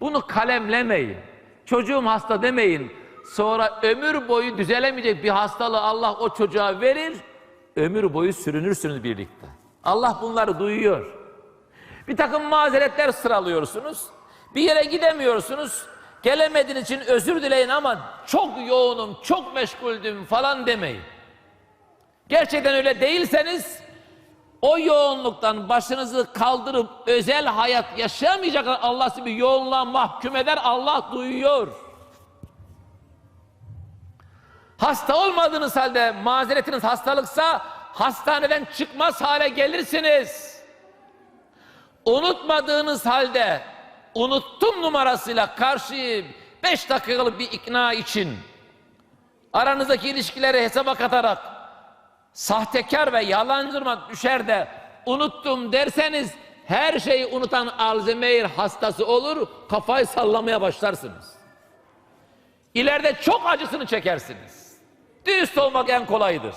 Bunu kalemlemeyin. Çocuğum hasta demeyin. Sonra ömür boyu düzelemeyecek bir hastalığı Allah o çocuğa verir. Ömür boyu sürünürsünüz birlikte. Allah bunları duyuyor. Bir takım mazeretler sıralıyorsunuz. Bir yere gidemiyorsunuz. Gelemediğiniz için özür dileyin ama çok yoğunum, çok meşguldüm falan demeyin. Gerçekten öyle değilseniz o yoğunluktan başınızı kaldırıp özel hayat yaşayamayacak Allah sizi bir yoğunluğa mahkum eder. Allah duyuyor. Hasta olmadığınız halde mazeretiniz hastalıksa hastaneden çıkmaz hale gelirsiniz. Unutmadığınız halde unuttum numarasıyla karşıyı beş dakikalık bir ikna için aranızdaki ilişkileri hesaba katarak sahtekar ve yalancırma düşer de unuttum derseniz her şeyi unutan Alzheimer hastası olur kafayı sallamaya başlarsınız. İleride çok acısını çekersiniz. Dürüst olmak en kolayıdır.